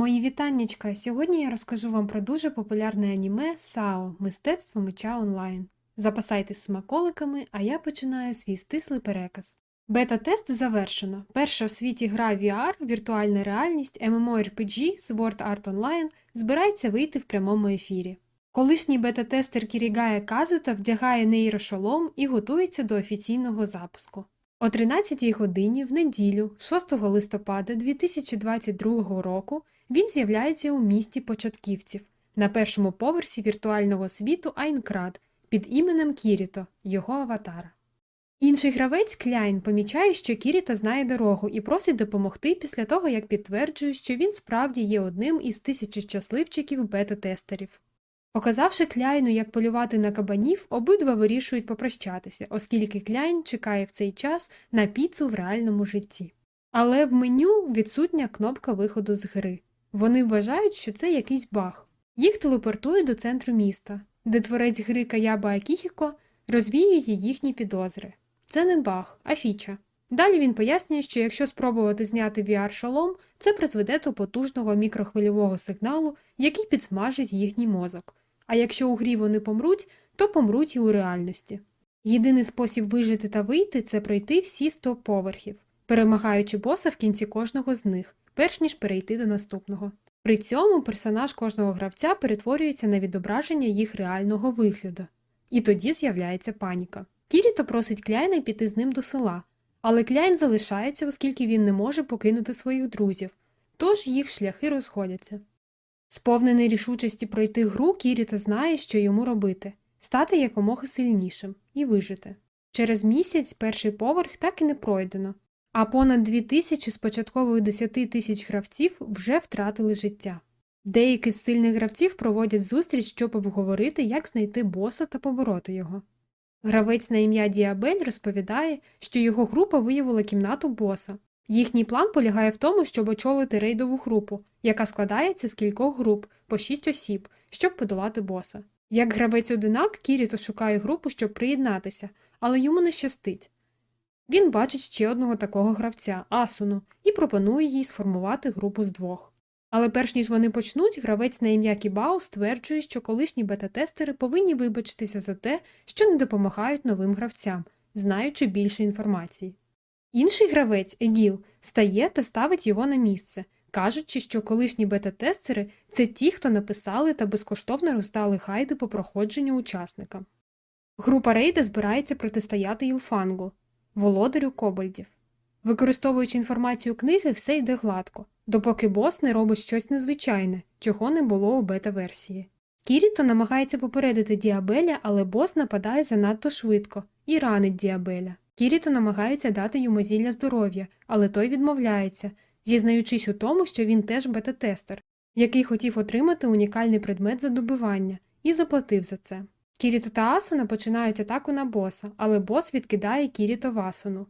Мої вітаннячка! Сьогодні я розкажу вам про дуже популярне аніме САО Мистецтво меча онлайн. Запасайтесь смаколиками, а я починаю свій стислий переказ. Бета-тест завершено. Перша в світі гра VR, віртуальна реальність, MMORPG Sword Art Online збирається вийти в прямому ефірі. Колишній бета-тестер Кірігая Казута вдягає нейрошолом і готується до офіційного запуску. О 13 годині в неділю, 6 листопада 2022 року, він з'являється у місті початківців на першому поверсі віртуального світу Айнкрад під іменем Кіріто, його аватара. Інший гравець Кляйн помічає, що Кіріта знає дорогу і просить допомогти після того, як підтверджує, що він справді є одним із тисячі щасливчиків бета-тестерів. Показавши Кляйну, як полювати на кабанів, обидва вирішують попрощатися, оскільки Кляйн чекає в цей час на піцу в реальному житті. Але в меню відсутня кнопка виходу з гри. Вони вважають, що це якийсь баг. Їх телепортує до центру міста, де творець гри Каяба Акіхіко розвіює їхні підозри. Це не баг, а фіча. Далі він пояснює, що якщо спробувати зняти VR-шолом, це призведе до потужного мікрохвильового сигналу, який підсмажить їхній мозок. А якщо у грі вони помруть, то помруть і у реальності. Єдиний спосіб вижити та вийти це пройти всі 100 поверхів, перемагаючи боса в кінці кожного з них, перш ніж перейти до наступного. При цьому персонаж кожного гравця перетворюється на відображення їх реального вигляду, і тоді з'являється паніка. Кіріто просить Кляйна піти з ним до села, але Кляйн залишається, оскільки він не може покинути своїх друзів, тож їх шляхи розходяться. Сповнений рішучості пройти гру, Кіріто знає, що йому робити стати якомога сильнішим і вижити. Через місяць перший поверх так і не пройдено, а понад дві тисячі з початкових 10 тисяч гравців вже втратили життя. Деякі з сильних гравців проводять зустріч, щоб обговорити, як знайти боса та побороти його. Гравець на ім'я Діабель розповідає, що його група виявила кімнату боса. Їхній план полягає в тому, щоб очолити рейдову групу, яка складається з кількох груп по шість осіб, щоб подолати боса. Як гравець одинак, Кіріто шукає групу, щоб приєднатися, але йому не щастить. Він бачить ще одного такого гравця Асуну і пропонує їй сформувати групу з двох. Але перш ніж вони почнуть, гравець на ім'я Кібао стверджує, що колишні бета-тестери повинні вибачитися за те, що не допомагають новим гравцям, знаючи більше інформації. Інший гравець Егіл стає та ставить його на місце, кажучи, що колишні бета-тестери це ті, хто написали та безкоштовно роздали хайди по проходженню учасникам. Група Рейда збирається протистояти Ілфангу, володарю Кобальдів. Використовуючи інформацію книги, все йде гладко, допоки бос не робить щось незвичайне, чого не було у бета-версії. Кіріто намагається попередити Діабеля, але бос нападає занадто швидко і ранить Діабеля. Кіріто намагається дати йому зілля здоров'я, але той відмовляється, зізнаючись у тому, що він теж бета-тестер, який хотів отримати унікальний предмет за добивання, і заплатив за це. Кіріто та Асуна починають атаку на боса, але бос відкидає Кіріто в Асуну.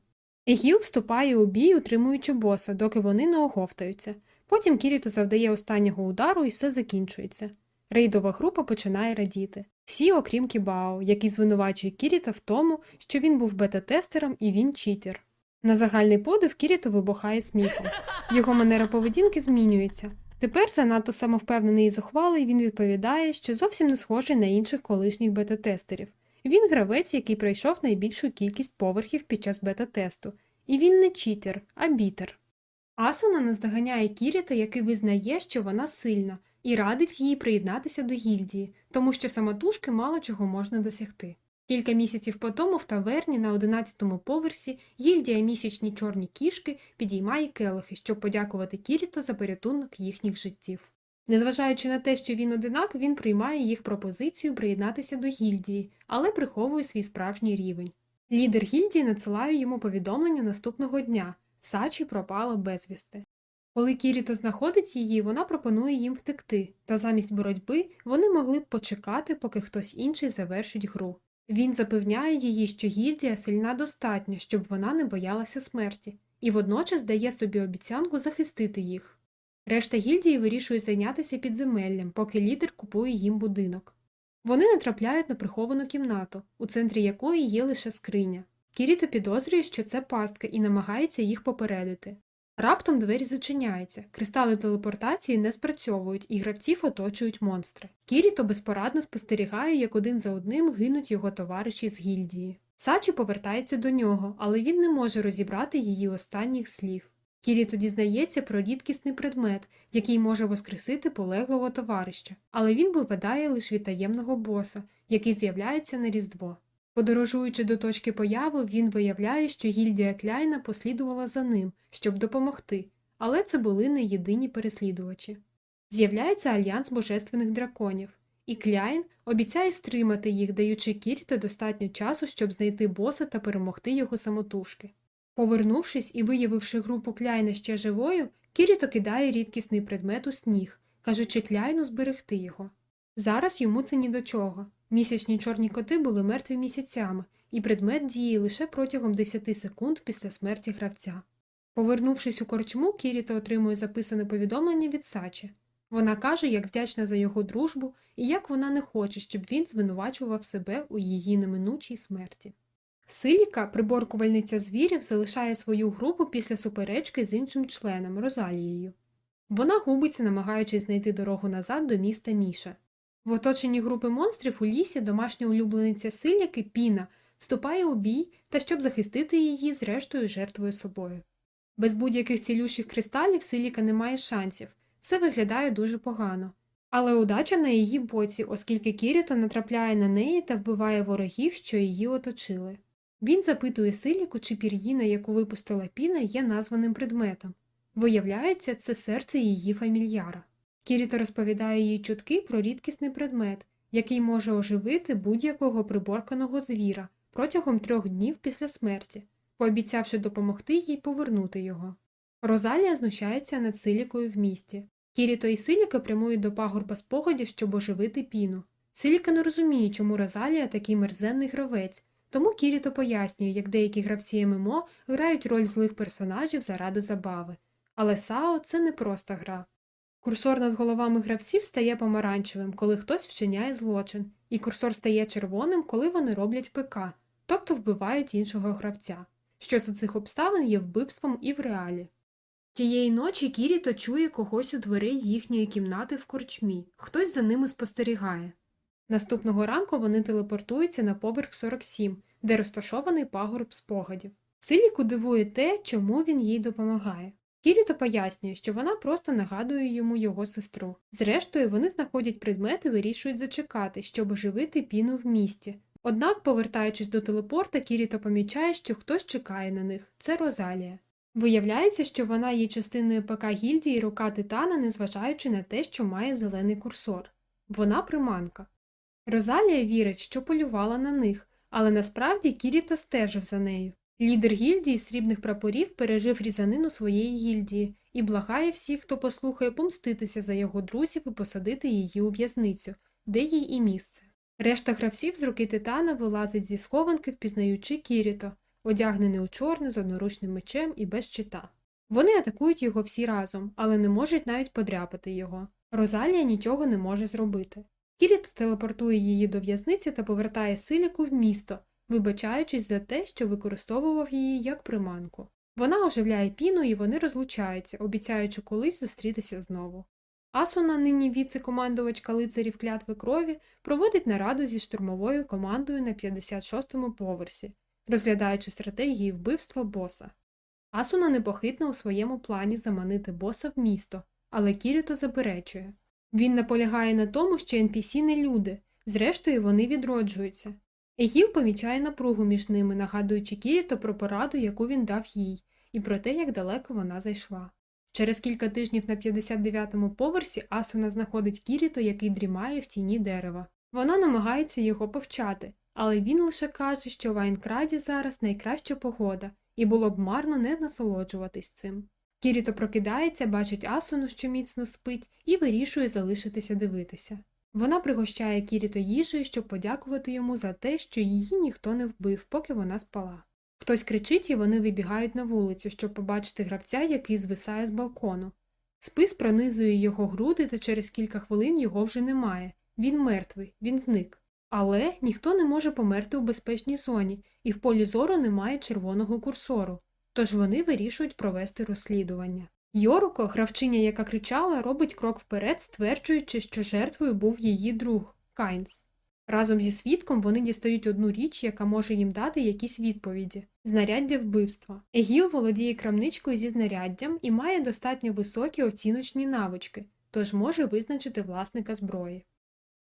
Егіл вступає у бій, утримуючи боса, доки вони не оговтаються. Потім Кіріто завдає останнього удару і все закінчується. Рейдова група починає радіти. Всі, окрім Кібао, який звинувачує Кіріта в тому, що він був бета-тестером і він читер. На загальний подив Кіріто вибухає сміхом. Його манера поведінки змінюється. Тепер занадто самовпевнений і зухвалий він відповідає, що зовсім не схожий на інших колишніх бета-тестерів. Він гравець, який пройшов найбільшу кількість поверхів під час бета-тесту, і він не читер, а бітер. Асуна наздоганяє Кіріта, який визнає, що вона сильна, і радить їй приєднатися до гільдії, тому що самотужки мало чого можна досягти. Кілька місяців по тому в таверні на 11-му поверсі гільдія місячні чорні кішки підіймає келихи, щоб подякувати Кіріто за порятунок їхніх життів. Незважаючи на те, що він одинак, він приймає їх пропозицію приєднатися до гільдії, але приховує свій справжній рівень. Лідер гільдії надсилає йому повідомлення наступного дня Сачі пропала безвісти. Коли Кіріто знаходить її, вона пропонує їм втекти, та замість боротьби вони могли б почекати, поки хтось інший завершить гру. Він запевняє її, що гільдія сильна достатньо, щоб вона не боялася смерті, і водночас дає собі обіцянку захистити їх. Решта гільдії вирішує зайнятися підземеллям, поки лідер купує їм будинок. Вони натрапляють на приховану кімнату, у центрі якої є лише скриня. Кіріто підозрює, що це пастка і намагається їх попередити. Раптом двері зачиняються, кристали телепортації не спрацьовують і гравців оточують монстри. Кіріто безпорадно спостерігає, як один за одним гинуть його товариші з гільдії. Сачі повертається до нього, але він не може розібрати її останніх слів. Кіріто дізнається про рідкісний предмет, який може воскресити полеглого товариша, але він випадає лише від таємного боса, який з'являється на Різдво. Подорожуючи до точки появи, він виявляє, що гільдія Кляйна послідувала за ним, щоб допомогти, але це були не єдині переслідувачі. З'являється альянс божественних драконів, і Кляйн обіцяє стримати їх, даючи Кіріта достатньо часу, щоб знайти боса та перемогти його самотужки. Повернувшись і виявивши групу Кляйна ще живою, Кіріто кидає рідкісний предмет у сніг, кажучи Кляйну зберегти його. Зараз йому це ні до чого. Місячні чорні коти були мертві місяцями, і предмет діє лише протягом 10 секунд після смерті гравця. Повернувшись у корчму, Кіріто отримує записане повідомлення від Сачі. Вона каже, як вдячна за його дружбу і як вона не хоче, щоб він звинувачував себе у її неминучій смерті. Силіка, приборкувальниця звірів, залишає свою групу після суперечки з іншим членом Розалією. Вона губиться, намагаючись знайти дорогу назад до міста Міша. В оточенні групи монстрів у лісі домашня улюблениця Силіки Піна вступає у бій та щоб захистити її, зрештою жертвою собою. Без будь-яких цілющих кристалів Силіка не має шансів, все виглядає дуже погано. Але удача на її боці, оскільки Кіріто натрапляє на неї та вбиває ворогів, що її оточили. Він запитує Силіку, чи пір'їна, яку випустила піна, є названим предметом. Виявляється, це серце її фамільяра. Кіріто розповідає їй чутки про рідкісний предмет, який може оживити будь-якого приборканого звіра протягом трьох днів після смерті, пообіцявши допомогти їй повернути його. Розалія знущається над Силікою в місті. Кіріто і Силіка прямують до пагорба спогадів, щоб оживити піну. Силіка не розуміє, чому Розалія такий мерзенний гравець, тому Кіріто пояснює, як деякі гравці ММО грають роль злих персонажів заради забави. Але САО це не просто гра. Курсор над головами гравців стає помаранчевим, коли хтось вчиняє злочин, і курсор стає червоним, коли вони роблять ПК, тобто вбивають іншого гравця, що за цих обставин є вбивством і в реалі. Тієї ночі Кіріто чує когось у дверей їхньої кімнати в корчмі, хтось за ними спостерігає. Наступного ранку вони телепортуються на поверх 47, де розташований пагорб спогадів. Силіку дивує те, чому він їй допомагає. Кіріто пояснює, що вона просто нагадує йому його сестру. Зрештою, вони знаходять предмети і вирішують зачекати, щоб оживити піну в місті. Однак, повертаючись до телепорта, Кіріто помічає, що хтось чекає на них це Розалія. Виявляється, що вона є частиною ПК гільдії рука Титана, незважаючи на те, що має зелений курсор. Вона приманка. Розалія вірить, що полювала на них, але насправді Кіріто стежив за нею. Лідер гільдії срібних прапорів пережив різанину своєї гільдії і благає всіх, хто послухає помститися за його друзів і посадити її у в'язницю, де їй і місце. Решта гравців з руки титана вилазить зі схованки, впізнаючи Кіріто, одягнений у чорне з одноручним мечем і без щита. Вони атакують його всі разом, але не можуть навіть подряпати його. Розалія нічого не може зробити. Кіріто телепортує її до в'язниці та повертає силіку в місто, вибачаючись за те, що використовував її як приманку. Вона оживляє піну і вони розлучаються, обіцяючи колись зустрітися знову. Асуна, нині віце-командувачка лицарів клятви крові, проводить нараду зі штурмовою командою на 56-му поверсі, розглядаючи стратегії вбивства боса. Асуна непохитна у своєму плані заманити боса в місто, але Кіріто заперечує. Він наполягає на тому, що NPC не люди, зрештою вони відроджуються. Егіл помічає напругу між ними, нагадуючи Кіріто про пораду, яку він дав їй, і про те, як далеко вона зайшла. Через кілька тижнів на 59-му поверсі Асуна знаходить Кіріто, який дрімає в тіні дерева. Вона намагається його повчати, але він лише каже, що в Айнкраді зараз найкраща погода, і було б марно не насолоджуватись цим. Кіріто прокидається, бачить Асуну, що міцно спить, і вирішує залишитися дивитися. Вона пригощає Кіріто їжею, щоб подякувати йому за те, що її ніхто не вбив, поки вона спала. Хтось кричить, і вони вибігають на вулицю, щоб побачити гравця, який звисає з балкону. Спис пронизує його груди, та через кілька хвилин його вже немає. Він мертвий, він зник. Але ніхто не може померти у безпечній зоні, і в полі зору немає червоного курсору. тож вони вирішують провести розслідування. Йоруко, гравчиня, яка кричала, робить крок вперед, стверджуючи, що жертвою був її друг Кайнс. Разом зі свідком вони дістають одну річ, яка може їм дати якісь відповіді знаряддя вбивства. Егіл володіє крамничкою зі знаряддям і має достатньо високі оціночні навички, тож може визначити власника зброї.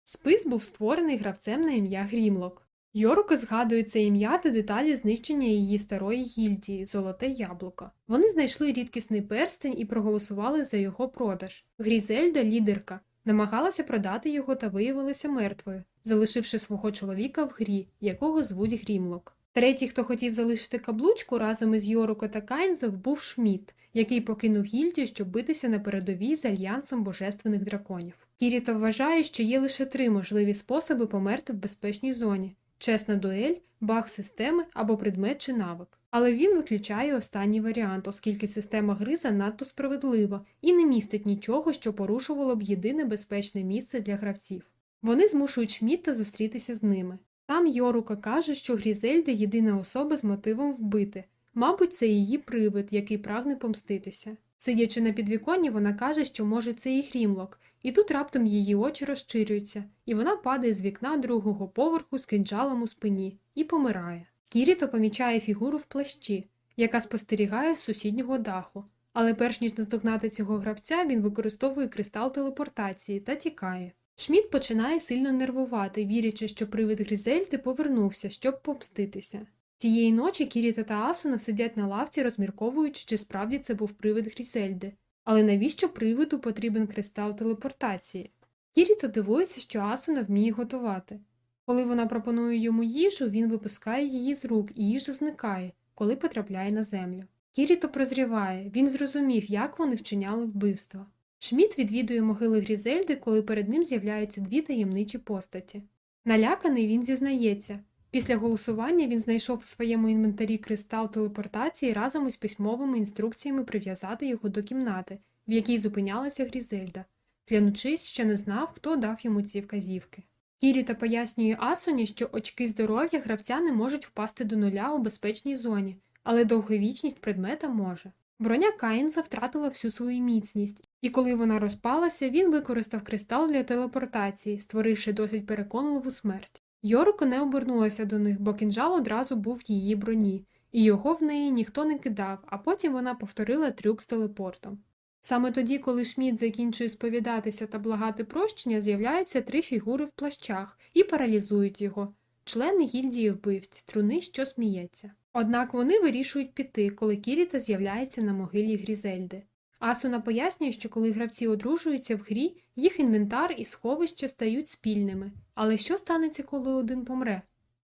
Спис був створений гравцем на ім'я Грімлок. Йоруко згадує це ім'я та деталі знищення її старої гільдії Золоте яблуко. Вони знайшли рідкісний перстень і проголосували за його продаж. Грізельда, лідерка, намагалася продати його та виявилася мертвою, залишивши свого чоловіка в грі, якого звуть Грімлок. Третій, хто хотів залишити каблучку разом із Йоруко та Кайнзов, був Шміт, який покинув гільдію, щоб битися на передовій з альянсом божественних драконів. Кіріто вважає, що є лише три можливі способи померти в безпечній зоні: чесна дуель, баг системи або предмет чи навик. Але він виключає останній варіант, оскільки система гри занадто справедлива і не містить нічого, що порушувало б єдине безпечне місце для гравців. Вони змушують Шмітта зустрітися з ними. Там Йорука каже, що Грізельда єдина особа з мотивом вбити. Мабуть, це її привид, який прагне помститися. Сидячи на підвіконні, вона каже, що може це і Грімлок, і тут раптом її очі розширюються, і вона падає з вікна другого поверху з кинджалом у спині і помирає. Кіріто помічає фігуру в плащі, яка спостерігає з сусіднього даху. Але перш ніж наздогнати цього гравця, він використовує кристал телепортації та тікає. Шміт починає сильно нервувати, вірячи, що привид Грізельди повернувся, щоб помститися. Тієї ночі Кіріта та Асуна сидять на лавці, розмірковуючи, чи справді це був привид Грізельди. Але навіщо привиду потрібен кристал телепортації? Кіріто дивується, що Асуна вміє готувати. Коли вона пропонує йому їжу, він випускає її з рук, і їжа зникає, коли потрапляє на землю. Кіріто прозріває, він зрозумів, як вони вчиняли вбивства. Шміт відвідує могили Грізельди, коли перед ним з'являються дві таємничі постаті. Наляканий він зізнається. Після голосування він знайшов у своєму інвентарі кристал телепортації разом із письмовими інструкціями прив'язати його до кімнати, в якій зупинялася Грізельда, клянучись, що не знав, хто дав йому ці вказівки. Кіріта пояснює Асуні, що очки здоров'я гравця не можуть впасти до нуля у безпечній зоні, але довговічність предмета може. Броня Каїнса втратила всю свою міцність, і коли вона розпалася, він використав кристал для телепортації, створивши досить переконливу смерть. Йоруко не обернулася до них, бо кінжал одразу був в її броні, і його в неї ніхто не кидав, а потім вона повторила трюк з телепортом. Саме тоді, коли Шміт закінчує сповідатися та благати прощення, з'являються три фігури в плащах і паралізують його члени гільдії вбивць, труни, що сміється. Однак вони вирішують піти, коли Кіріта з'являється на могилі Грізельди. Асуна пояснює, що коли гравці одружуються в грі, їх інвентар і сховища стають спільними. Але що станеться, коли один помре?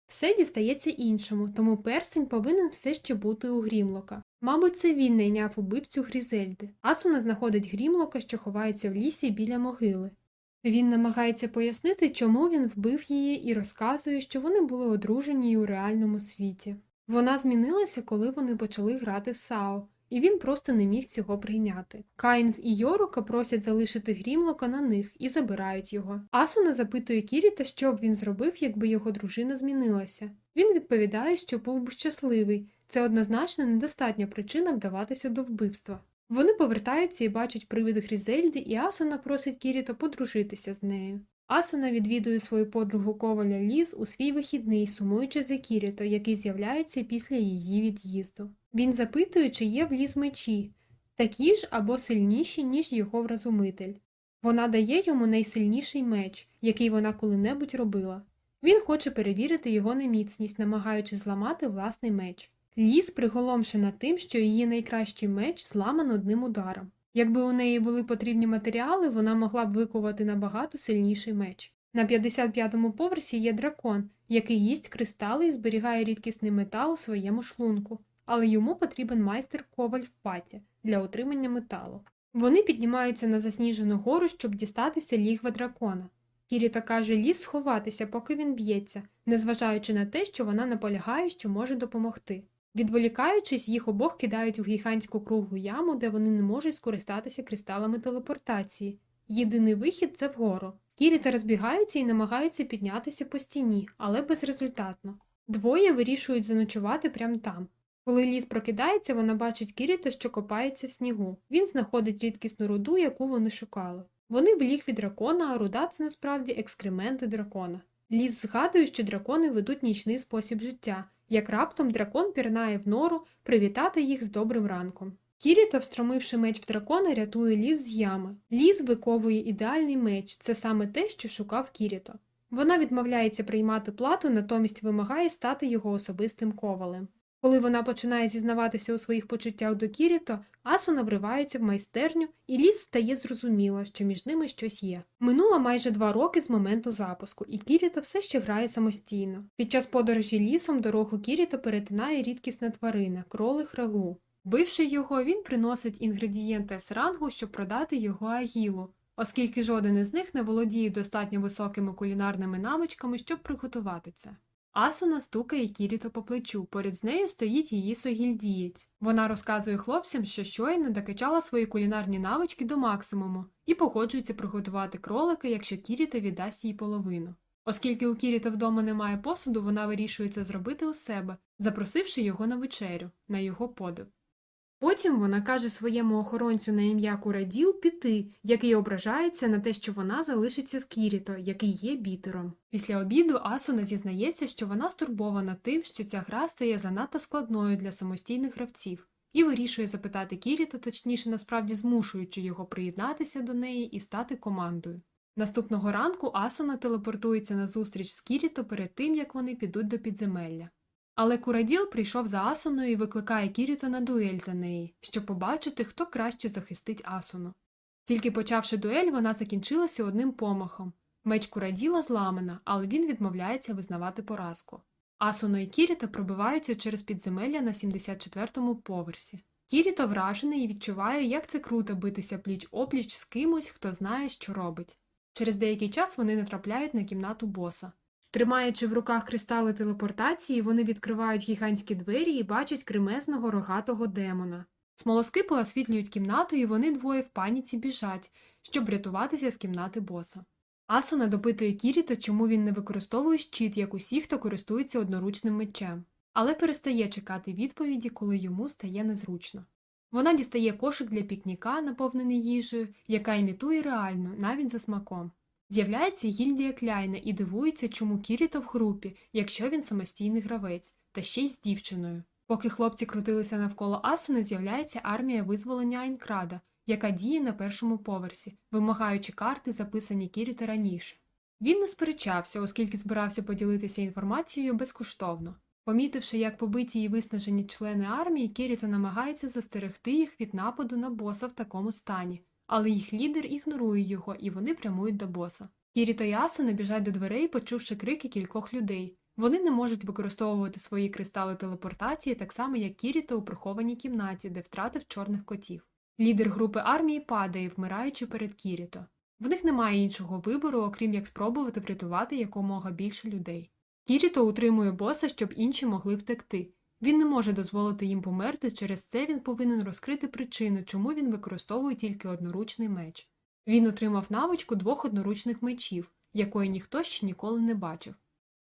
Все дістається іншому, тому перстень повинен все ще бути у Грімлока. Мабуть, це він найняв убивцю Грізельди. Асуна знаходить Грімлока, що ховається в лісі біля могили. Він намагається пояснити, чому він вбив її, і розказує, що вони були одружені й у реальному світі. Вона змінилася, коли вони почали грати в САО, і він просто не міг цього прийняти. Кайнс і Йорука просять залишити Грімлока на них і забирають його. Асуна запитує Кіріта, що б він зробив, якби його дружина змінилася. Він відповідає, що був би щасливий. Це однозначно недостатня причина вдаватися до вбивства. Вони повертаються і бачать привид Грізельди, і Асуна просить Кіріта подружитися з нею. Асуна відвідує свою подругу коваля Ліз у свій вихідний, сумуючи за Кіріто, який з'являється після її від'їзду. Він запитує, чи є в Ліз мечі, такі ж або сильніші, ніж його вразумитель. Вона дає йому найсильніший меч, який вона коли-небудь робила. Він хоче перевірити його неміцність, намагаючись зламати власний меч. Ліз приголомшена тим, що її найкращий меч зламан одним ударом. Якби у неї були потрібні матеріали, вона могла б викувати набагато сильніший меч. На 55-му поверсі є дракон, який їсть кристали і зберігає рідкісний метал у своєму шлунку, але йому потрібен майстер коваль в паті для отримання металу. Вони піднімаються на засніжену гору, щоб дістатися лігва дракона. Кіріта каже ліс сховатися, поки він б'ється, незважаючи на те, що вона наполягає, що може допомогти. Відволікаючись, їх обох кидають в гігантську круглу яму, де вони не можуть скористатися кристалами телепортації. Єдиний вихід це вгору. Кіріта розбігаються і намагаються піднятися по стіні, але безрезультатно. Двоє вирішують заночувати прямо там. Коли ліс прокидається, вона бачить Кіріто, що копається в снігу. Він знаходить рідкісну руду, яку вони шукали. Вони в лігві дракона, а руда це насправді екскременти дракона. Ліс згадує, що дракони ведуть нічний спосіб життя, як раптом дракон пірнає в нору привітати їх з добрим ранком. Кіріто, встромивши меч в дракона, рятує ліс з ями. Ліс виковує ідеальний меч, це саме те, що шукав Кіріто. Вона відмовляється приймати плату, натомість вимагає стати його особистим ковалем. Коли вона починає зізнаватися у своїх почуттях до Кіріто, Асуна вривається в майстерню, і ліс стає зрозуміло, що між ними щось є. Минуло майже два роки з моменту запуску, і Кіріто все ще грає самостійно. Під час подорожі лісом дорогу Кіріто перетинає рідкісна тварина кролик рагу. Вбивши його, він приносить інгредієнти з рангу, щоб продати його агілу, оскільки жоден із них не володіє достатньо високими кулінарними навичками, щоб приготувати це. Асуна стукає Кіріто по плечу, поряд з нею стоїть її согільдієць. Вона розказує хлопцям, що щойно докачала свої кулінарні навички до максимуму і погоджується приготувати кролика, якщо Кіріто віддасть їй половину. Оскільки у Кіріта вдома немає посуду, вона вирішує це зробити у себе, запросивши його на вечерю, на його подив. Потім вона каже своєму охоронцю на ім'я Кураділ піти, який ображається на те, що вона залишиться з Кіріто, який є бітером. Після обіду Асуна зізнається, що вона стурбована тим, що ця гра стає занадто складною для самостійних гравців, і вирішує запитати Кіріто, точніше, насправді змушуючи його приєднатися до неї і стати командою. Наступного ранку Асуна телепортується на зустріч з Кіріто перед тим, як вони підуть до підземелля. Але Кураділ прийшов за Асуною і викликає Кіріто на дуель за неї, щоб побачити, хто краще захистить Асуну. Тільки почавши дуель, вона закінчилася одним помахом. Меч Кураділа зламана, але він відмовляється визнавати поразку. Асуно і Кіріто пробиваються через підземелля на 74-му поверсі. Кіріто вражений і відчуває, як це круто битися пліч опліч з кимось, хто знає, що робить. Через деякий час вони натрапляють на кімнату боса. Тримаючи в руках кристали телепортації, вони відкривають гігантські двері і бачать кремезного рогатого демона. Смолоскипи освітлюють кімнату, і вони двоє в паніці біжать, щоб врятуватися з кімнати боса. Асуна допитує Кіріто, чому він не використовує щит, як усі, хто користується одноручним мечем, але перестає чекати відповіді, коли йому стає незручно. Вона дістає кошик для пікніка, наповнений їжею, яка імітує реальну, навіть за смаком. З'являється гільдія Кляйна і дивується, чому Кіріто в групі, якщо він самостійний гравець, та ще й з дівчиною. Поки хлопці крутилися навколо Асуни, з'являється армія визволення Айнкрада, яка діє на першому поверсі, вимагаючи карти, записані Кіріто раніше. Він не сперечався, оскільки збирався поділитися інформацією безкоштовно. Помітивши, як побиті і виснажені члени армії, Кіріто намагається застерегти їх від нападу на боса в такому стані, але їх лідер ігнорує його, і вони прямують до боса. Кіріто і Асуна до дверей, почувши крики кількох людей. Вони не можуть використовувати свої кристали телепортації так само, як Кіріто у прихованій кімнаті, де втратив чорних котів. Лідер групи армії падає, вмираючи перед Кіріто. В них немає іншого вибору, окрім як спробувати врятувати якомога більше людей. Кіріто утримує боса, щоб інші могли втекти. Він не може дозволити їм померти, через це він повинен розкрити причину, чому він використовує тільки одноручний меч. Він отримав навичку двох одноручних мечів, якої ніхто ще ніколи не бачив.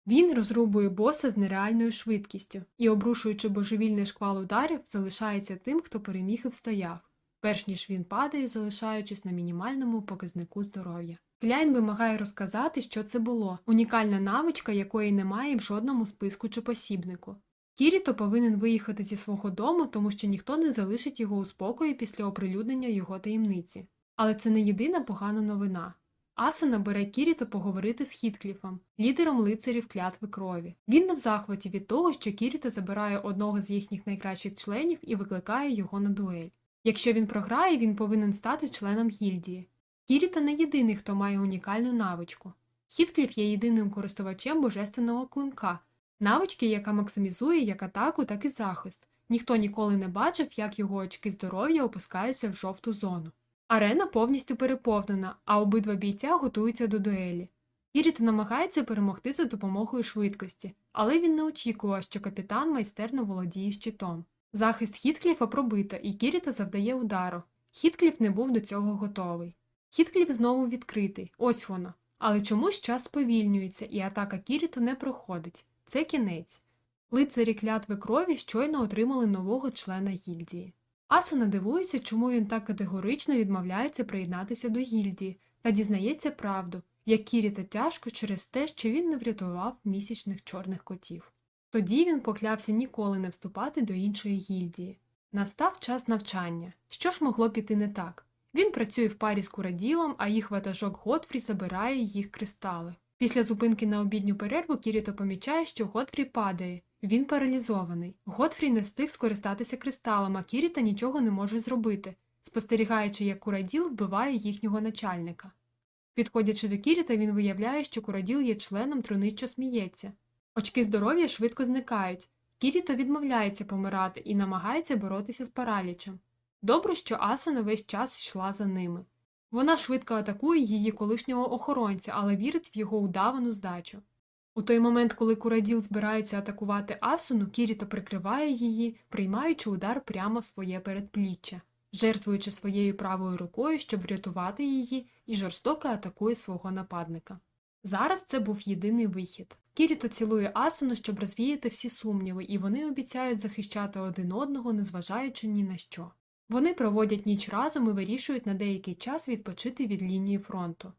Він розрубує боса з нереальною швидкістю і, обрушуючи божевільний шквал ударів, залишається тим, хто переміг і встояв, перш ніж він падає, залишаючись на мінімальному показнику здоров'я. Кляйн вимагає розказати, що це було унікальна навичка, якої немає в жодному списку чи посібнику. Кіріто повинен виїхати зі свого дому, тому що ніхто не залишить його у спокої після оприлюднення його таємниці. Але це не єдина погана новина. Асуна бере Кіріто поговорити з Хіткліфом, лідером лицарів клятви крові. Він не в захваті від того, що Кіріто забирає одного з їхніх найкращих членів і викликає його на дуель. Якщо він програє, він повинен стати членом гільдії. Кіріто не єдиний, хто має унікальну навичку. Хіткліф є єдиним користувачем божественного клинка, навички, яка максимізує як атаку, так і захист. Ніхто ніколи не бачив, як його очки здоров'я опускаються в жовту зону. Арена повністю переповнена, а обидва бійця готуються до дуелі. Кіріто намагається перемогти за допомогою швидкості, але він не очікував, що капітан майстерно володіє щитом. Захист Хіткліфа пробито, і Кіріто завдає удару. Хіткліф не був до цього готовий. Хіткліф знову відкритий, ось воно. Але чомусь час сповільнюється, і атака Кіріто не проходить. Це кінець. Лицарі клятви крові щойно отримали нового члена гільдії. Асуна дивується, чому він так категорично відмовляється приєднатися до гільдії та дізнається правду, як Кіріта тяжко через те, що він не врятував місячних чорних котів. Тоді він поклявся ніколи не вступати до іншої гільдії. Настав час навчання. Що ж могло піти не так? Він працює в парі з кураділом, а їх ватажок Готфрі забирає їх кристали. Після зупинки на обідню перерву Кіріто помічає, що Готфрі падає. Він паралізований. Готфрі не встиг скористатися кристалом, а Кіріта нічого не може зробити, спостерігаючи, як кураділ вбиває їхнього начальника. Підходячи до Кіріта, він виявляє, що кураділ є членом труни, що сміється. Очки здоров'я швидко зникають. Кіріто відмовляється помирати і намагається боротися з паралічем. Добре, що Асуна весь час йшла за ними. Вона швидко атакує її колишнього охоронця, але вірить в його удавану здачу. У той момент, коли Кураділ збирається атакувати Асуну, Кіріто прикриває її, приймаючи удар прямо в своє передпліччя, жертвуючи своєю правою рукою, щоб врятувати її, і жорстоко атакує свого нападника. Зараз це був єдиний вихід. Кіріто цілує Асуну, щоб розвіяти всі сумніви, і вони обіцяють захищати один одного, незважаючи ні на що. Вони проводять ніч разом і вирішують на деякий час відпочити від лінії фронту.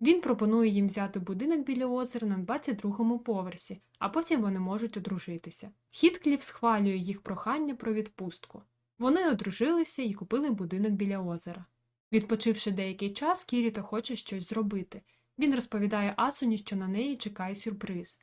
Він пропонує їм взяти будинок біля озера на 22-му поверсі, а потім вони можуть одружитися. Хіткліф схвалює їх прохання про відпустку. Вони одружилися і купили будинок біля озера. Відпочивши деякий час, Кіріто хоче щось зробити. Він розповідає Асуні, що на неї чекає сюрприз.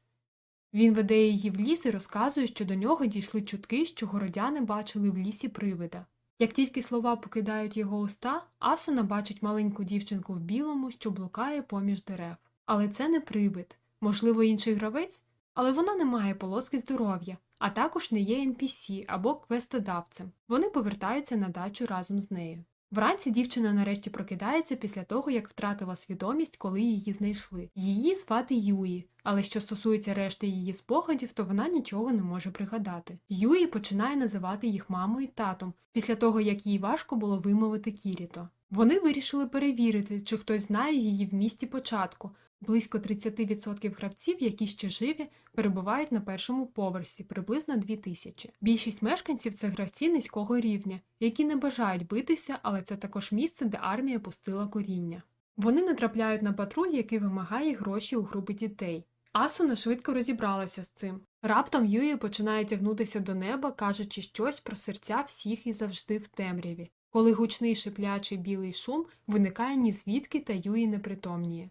Він веде її в ліс і розказує, що до нього дійшли чутки, що городяни бачили в лісі привида. Як тільки слова покидають його уста, Асуна бачить маленьку дівчинку в білому, що блукає поміж дерев. Але це не прибит, можливо, інший гравець, але вона не має полоски здоров'я, а також не є NPC або квестодавцем. Вони повертаються на дачу разом з нею. Вранці дівчина нарешті прокидається після того, як втратила свідомість, коли її знайшли. Її звати Юї, але що стосується решти її спогадів, то вона нічого не може пригадати. Юї починає називати їх мамою і татом, після того як їй важко було вимовити Кіріто. Вони вирішили перевірити, чи хтось знає її в місті початку. Близько 30% гравців, які ще живі, перебувають на першому поверсі, приблизно 2000. Більшість мешканців це гравці низького рівня, які не бажають битися, але це також місце, де армія пустила коріння. Вони натрапляють на патруль, який вимагає гроші у групи дітей. Асуна швидко розібралася з цим. Раптом Юї починає тягнутися до неба, кажучи щось про серця всіх і завжди в темряві. Коли гучний шиплячий білий шум виникає ні звідки та Юї непритомніє.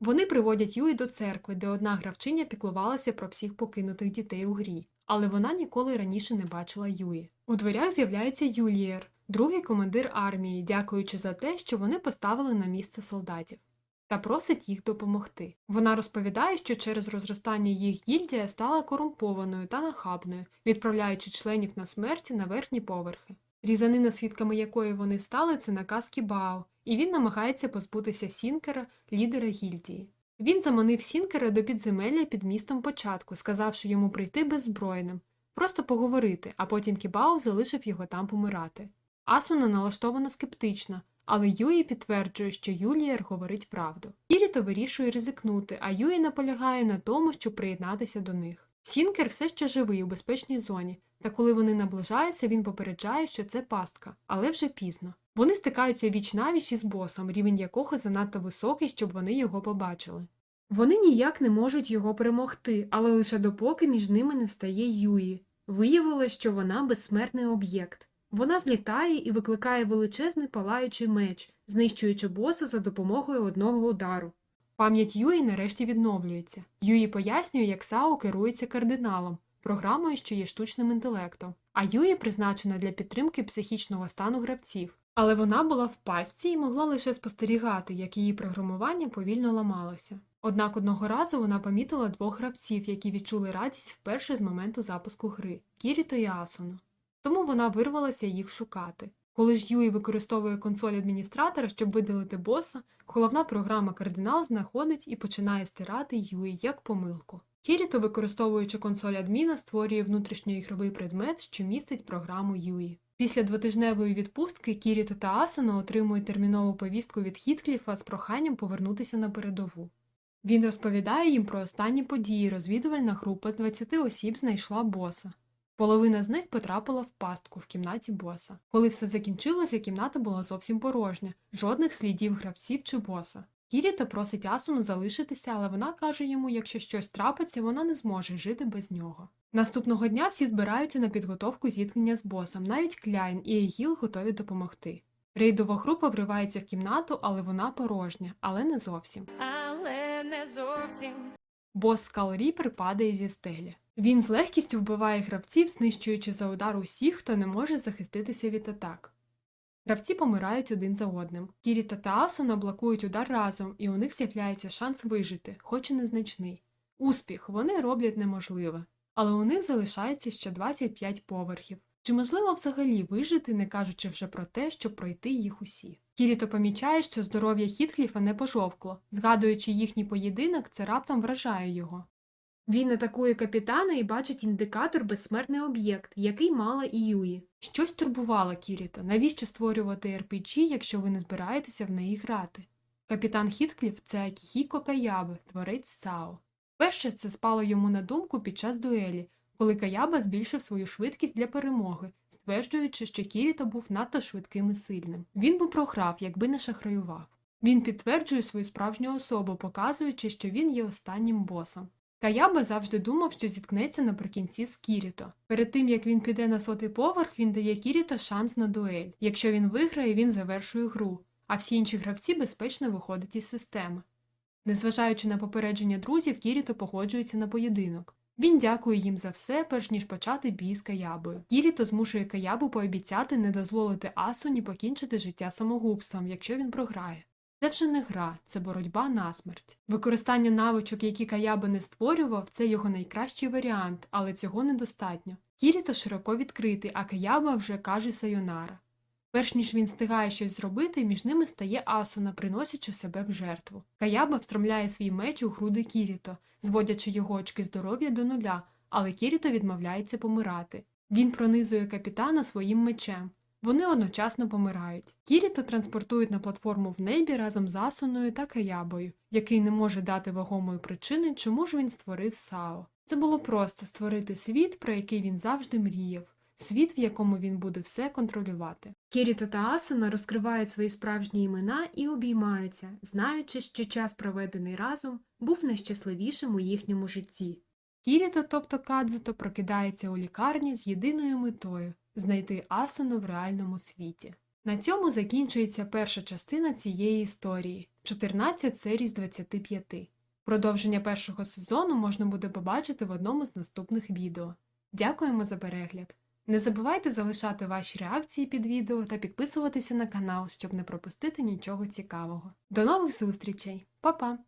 Вони приводять Юї до церкви, де одна гравчиня піклувалася про всіх покинутих дітей у грі, але вона ніколи раніше не бачила Юї. У дверях з'являється Юлієр, другий командир армії, дякуючи за те, що вони поставили на місце солдатів, та просить їх допомогти. Вона розповідає, що через розростання їх гільдія стала корумпованою та нахабною, відправляючи членів на смерті на верхні поверхи. Різанина, свідками якої вони стали, це наказ Кібао, і він намагається позбутися Сінкера, лідера гільдії. Він заманив Сінкера до підземелля під містом початку, сказавши йому прийти беззброєним, просто поговорити, а потім Кібао залишив його там помирати. Асуна налаштована скептично, але Юї підтверджує, що Юлієр говорить правду. Кіріто вирішує ризикнути, а Юї наполягає на тому, щоб приєднатися до них. Сінкер все ще живий у безпечній зоні, та коли вони наближаються, він попереджає, що це пастка, але вже пізно. Вони стикаються віч навіч із босом, рівень якого занадто високий, щоб вони його побачили. Вони ніяк не можуть його перемогти, але лише допоки між ними не встає Юї. Виявилось, що вона безсмертний об'єкт. Вона злітає і викликає величезний палаючий меч, знищуючи боса за допомогою одного удару. Пам'ять Юї нарешті відновлюється. Юї пояснює, як Сао керується кардиналом, програмою, що є штучним інтелектом, а Юї призначена для підтримки психічного стану гравців. Але вона була в пастці і могла лише спостерігати, як її програмування повільно ламалося. Однак одного разу вона помітила двох гравців, які відчули радість вперше з моменту запуску гри Кіріто і Асуну. Тому вона вирвалася їх шукати. Коли ж Юї використовує консоль адміністратора, щоб видалити боса, головна програма Кардинал знаходить і починає стирати Юї як помилку. Кіріто, використовуючи консоль адміна, створює внутрішньоігровий предмет, що містить програму Юї. Після двотижневої відпустки Кіріто та Асуна отримують термінову повістку від Хіткліфа з проханням повернутися на передову. Він розповідає їм про останні події. Розвідувальна група з 20 осіб знайшла боса. Половина з них потрапила в пастку в кімнаті боса. Коли все закінчилося, кімната була зовсім порожня, жодних слідів гравців чи боса. Кіріто просить Асуну залишитися, але вона каже йому, якщо щось трапиться, вона не зможе жити без нього. Наступного дня всі збираються на підготовку зіткнення з босом, навіть Кляйн і Егіл готові допомогти. Рейдова група вривається в кімнату, але вона порожня, але не зовсім. але не зовсім. Бос Скал Ріпер падає зі стелі. Він з легкістю вбиває гравців, знищуючи за удар усіх, хто не може захиститися від атак. Гравці помирають один за одним. Кіріта та Асуна блокують удар разом, і у них з'являється шанс вижити, хоч і незначний. Успіх вони роблять неможливе, але у них залишається ще 25 поверхів. Чи можливо взагалі вижити, не кажучи вже про те, щоб пройти їх усі? Кіріто помічає, що здоров'я Хіткліфа не пожовкло. Згадуючи їхній поєдинок, це раптом вражає його. Він атакує капітана і бачить індикатор безсмертний об'єкт, який мала і Юї. Щось турбувало Кіріто. Навіщо створювати RPG, якщо ви не збираєтеся в неї грати? Капітан Хіткліф це Акіхіко Каябе, творець САО. Перше це спало йому на думку під час дуелі, коли Каяба збільшив свою швидкість для перемоги, стверджуючи, що Кіріто був надто швидким і сильним. Він би програв, якби не шахраював. Він підтверджує свою справжню особу, показуючи, що він є останнім босом. Каяба завжди думав, що зіткнеться наприкінці з Кіріто. Перед тим як він піде на сотий поверх, він дає Кіріто шанс на дуель. Якщо він виграє, він завершує гру, а всі інші гравці безпечно виходять із системи. Незважаючи на попередження друзів, Кіріто погоджується на поєдинок. Він дякує їм за все, перш ніж почати бій з Каябою. Кіріто змушує Каябу пообіцяти не дозволити Асуні покінчити життя самогубством, якщо він програє. Це вже не гра, це боротьба на смерть. Використання навичок, які Каяба не створював, це його найкращий варіант, але цього недостатньо. Кіріто широко відкритий, а Каяба вже каже Сайонара. Перш ніж він встигає щось зробити, між ними стає Асуна, приносячи себе в жертву. Каяба встромляє свій меч у груди Кіріто, зводячи його очки здоров'я до нуля, але Кіріто відмовляється помирати. Він пронизує капітана своїм мечем. Вони одночасно помирають. Кіріто транспортують на платформу в небі разом з Асуною та Каябою, який не може дати вагомої причини, чому ж він створив Сао. Це було просто створити світ, про який він завжди мріяв. Світ, в якому він буде все контролювати. Кіріто та Асуна розкривають свої справжні імена і обіймаються, знаючи, що час, проведений разом, був найщасливішим у їхньому житті. Кіріто, тобто Кадзуто, прокидається у лікарні з єдиною метою знайти Асуну в реальному світі. На цьому закінчується перша частина цієї історії 14 серій з 25. Продовження першого сезону можна буде побачити в одному з наступних відео. Дякуємо за перегляд! Не забувайте залишати ваші реакції під відео та підписуватися на канал, щоб не пропустити нічого цікавого. До нових зустрічей! Па-па!